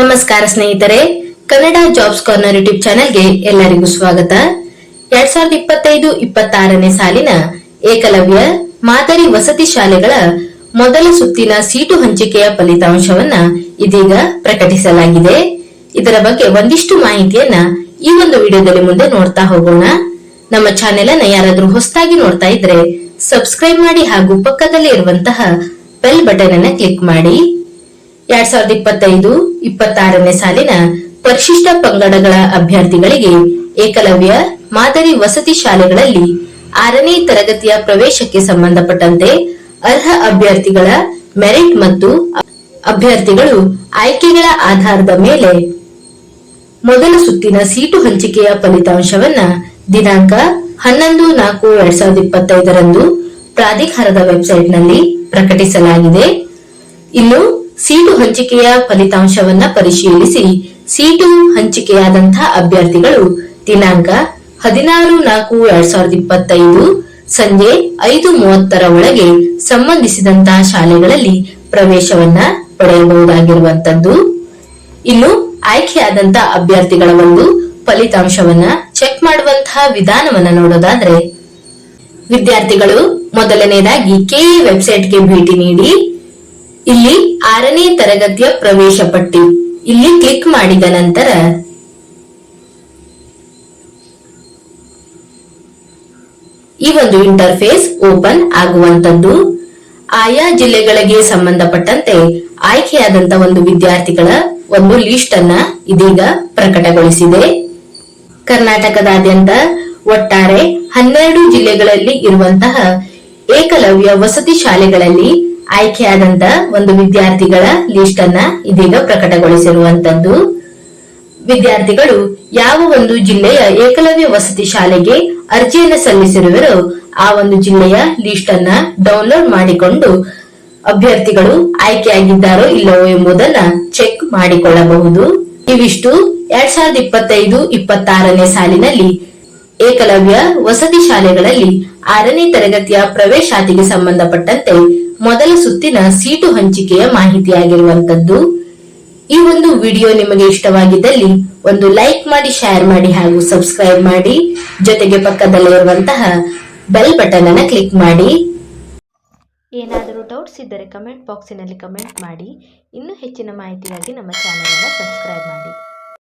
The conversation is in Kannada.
ನಮಸ್ಕಾರ ಸ್ನೇಹಿತರೆ, ಕನ್ನಡ ಜಾಬ್ಸ್ ಕಾರ್ನರ್ ಯೂಟ್ಯೂಬ್ ಚಾನೆಲ್ಗೆ ಎಲ್ಲರಿಗೂ ಸ್ವಾಗತ. ಎರಡ್ ಸಾವಿರದ ಇಪ್ಪತ್ತೈದು ಇಪ್ಪತ್ತಾರನೇ ಸಾಲಿನ ಏಕಲವ್ಯ ಮಾದರಿ ವಸತಿ ಶಾಲೆಗಳ ಮೊದಲ ಸುತ್ತಿನ ಸೀಟು ಹಂಚಿಕೆಯ ಫಲಿತಾಂಶವನ್ನ ಇದೀಗ ಪ್ರಕಟಿಸಲಾಗಿದೆ. ಇದರ ಬಗ್ಗೆ ಒಂದಿಷ್ಟು ಮಾಹಿತಿಯನ್ನ ಈ ಒಂದು ವಿಡಿಯೋದಲ್ಲಿ ಮುಂದೆ ನೋಡ್ತಾ ಹೋಗೋಣ. ನಮ್ಮ ಚಾನೆಲ್ ಅನ್ನ ಯಾರಾದ್ರೂ ಹೊಸದಾಗಿ ನೋಡ್ತಾ ಇದ್ರೆ ಸಬ್ಸ್ಕ್ರೈಬ್ ಮಾಡಿ ಹಾಗೂ ಪಕ್ಕದಲ್ಲಿ ಇರುವಂತಹ ಬೆಲ್ ಬಟನ್ ಅನ್ನ ಕ್ಲಿಕ್ ಮಾಡಿ. ಎರಡ್ ಸಾವಿರದ ಇಪ್ಪತ್ತೈದು ಇಪ್ಪತ್ತಾರನೇ ಸಾಲಿನ ಪರಿಶಿಷ್ಟ ಪಂಗಡಗಳ ಅಭ್ಯರ್ಥಿಗಳಿಗೆ ಏಕಲವ್ಯ ಮಾದರಿ ವಸತಿ ಶಾಲೆಗಳಲ್ಲಿ ಆರನೇ ತರಗತಿಯ ಪ್ರವೇಶಕ್ಕೆ ಸಂಬಂಧಪಟ್ಟಂತೆ ಅರ್ಹ ಅಭ್ಯರ್ಥಿಗಳ ಮೆರಿಟ್ ಮತ್ತು ಅಭ್ಯರ್ಥಿಗಳು ಆಯ್ಕೆಗಳ ಆಧಾರದ ಮೇಲೆ ಮೊದಲ ಸುತ್ತಿನ ಸೀಟು ಹಂಚಿಕೆಯ ಫಲಿತಾಂಶವನ್ನ ದಿನಾಂಕ ಹನ್ನೊಂದು ನಾಲ್ಕು ಎರಡ್ ಸಾವಿರದ ಇಪ್ಪತ್ತೈದರಂದು ಪ್ರಾಧಿಕಾರದ ವೆಬ್ಸೈಟ್ನಲ್ಲಿ ಪ್ರಕಟಿಸಲಾಗಿದೆ. ಇನ್ನು ಸೀಟು ಹಂಚಿಕೆಯ ಫಲಿತಾಂಶವನ್ನ ಪರಿಶೀಲಿಸಿ. ಸೀಟು ಹಂಚಿಕೆಯಾದಂತಹ ಅಭ್ಯರ್ಥಿಗಳು ದಿನಾಂಕ ಹದಿನಾರು ನಾಲ್ಕು, ಎರಡ್ ಸಾವಿರದ ಇಪ್ಪತ್ತೈದು ಸಂಜೆ ಐದು ಮೂವತ್ತರ ಒಳಗೆ ಸಂಬಂಧಿಸಿದಂತಹ ಶಾಲೆಗಳಲ್ಲಿ ಪ್ರವೇಶವನ್ನ ಪಡೆಯಬಹುದಾಗಿರುವಂತದ್ದು. ಇನ್ನು ಆಯ್ಕೆಯಾದಂತಹ ಅಭ್ಯರ್ಥಿಗಳ ಒಂದು ಫಲಿತಾಂಶವನ್ನ ಚೆಕ್ ಮಾಡುವಂತಹ ವಿಧಾನವನ್ನ ನೋಡೋದಾದ್ರೆ, ವಿದ್ಯಾರ್ಥಿಗಳು ಮೊದಲನೇದಾಗಿ ಕೆಇ ವೆಬ್ಸೈಟ್ಗೆ ಭೇಟಿ ನೀಡಿ ಇಲ್ಲಿ ಆರನೇ ತರಗತಿಯ ಪ್ರವೇಶ ಪಟ್ಟಿ. ಇಲ್ಲಿ ಕ್ಲಿಕ್ ಮಾಡಿದ ನಂತರ ಈ ಒಂದು ಇಂಟರ್ಫೇಸ್ ಓಪನ್ ಆಗುವಂತದ್ದು ಆಯಾ ಜಿಲ್ಲೆಗಳಿಗೆ ಸಂಬಂಧಪಟ್ಟಂತೆ ಆಯ್ಕೆಯಾದಂತ ಒಂದು ವಿದ್ಯಾರ್ಥಿಗಳ ಒಂದು ಲಿಸ್ಟ್ ಅನ್ನ ಇದೀಗ ಪ್ರಕಟಗೊಳಿಸಿದೆ. ಕರ್ನಾಟಕದಾದ್ಯಂತ ಒಟ್ಟಾರೆ ಹನ್ನೆರಡು ಜಿಲ್ಲೆಗಳಲ್ಲಿ ಇರುವಂತಹ ಏಕಲವ್ಯ ವಸತಿ ಶಾಲೆಗಳಲ್ಲಿ ಆಯ್ಕೆಯಾದಂತ ಒಂದು ವಿದ್ಯಾರ್ಥಿಗಳ ಲಿಸ್ಟ್ ಅನ್ನ ಇದೀಗ ಪ್ರಕಟಗೊಳಿಸಿರುವಂತದ್ದು. ವಿದ್ಯಾರ್ಥಿಗಳು ಯಾವ ಒಂದು ಜಿಲ್ಲೆಯ ಏಕಲವ್ಯ ವಸತಿ ಶಾಲೆಗೆ ಅರ್ಜಿಯನ್ನು ಸಲ್ಲಿಸಿರುವರೋ ಆ ಒಂದು ಜಿಲ್ಲೆಯ ಲಿಸ್ಟ್ ಅನ್ನ ಡೌನ್ಲೋಡ್ ಮಾಡಿಕೊಂಡು ಅಭ್ಯರ್ಥಿಗಳು ಆಯ್ಕೆಯಾಗಿದ್ದಾರೋ ಇಲ್ಲವೋ ಎಂಬುದನ್ನ ಚೆಕ್ ಮಾಡಿಕೊಳ್ಳಬಹುದು. ಇವಿಷ್ಟು ಎರಡ್ ಸಾವಿರದ ಇಪ್ಪತ್ತೈದು ಇಪ್ಪತ್ತಾರನೇ ಸಾಲಿನಲ್ಲಿ ಏಕಲವ್ಯ ವಸತಿ ಶಾಲೆಗಳಲ್ಲಿ ಆರನೇ ತರಗತಿಯ ಪ್ರವೇಶಾತಿಗೆ ಸಂಬಂಧಪಟ್ಟಂತೆ ಮೊದಲ ಸುತ್ತಿನ ಸೀಟು ಹಂಚಿಕೆಯ ಮಾಹಿತಿಯಾಗಿರುವಂತದ್ದು. ಈ ಒಂದು ವಿಡಿಯೋ ನಿಮಗೆ ಇಷ್ಟವಾಗಿದ್ದಲ್ಲಿ ಒಂದು ಲೈಕ್ ಮಾಡಿ ಶೇರ್ ಮಾಡಿ ಹಾಗೂ ಸಬ್ಸ್ಕ್ರೈಬ್ ಮಾಡಿ. ಜೊತೆಗೆ ಪಕ್ಕದಲ್ಲಿರುವಂತಹ ಬೆಲ್ ಬಟನ್ ಅನ್ನು ಕ್ಲಿಕ್ ಮಾಡಿ. ಏನಾದರೂ ಡೌಟ್ಸ್ ಇದ್ದರೆ ಕಮೆಂಟ್ ಬಾಕ್ಸಿನಲ್ಲಿ ಕಮೆಂಟ್ ಮಾಡಿ. ಇನ್ನೂ ಹೆಚ್ಚಿನ ಮಾಹಿತಿಗಾಗಿ ನಮ್ಮ ಚಾನೆಲ್ ಅನ್ನು ಸಬ್ಸ್ಕ್ರೈಬ್ ಮಾಡಿ.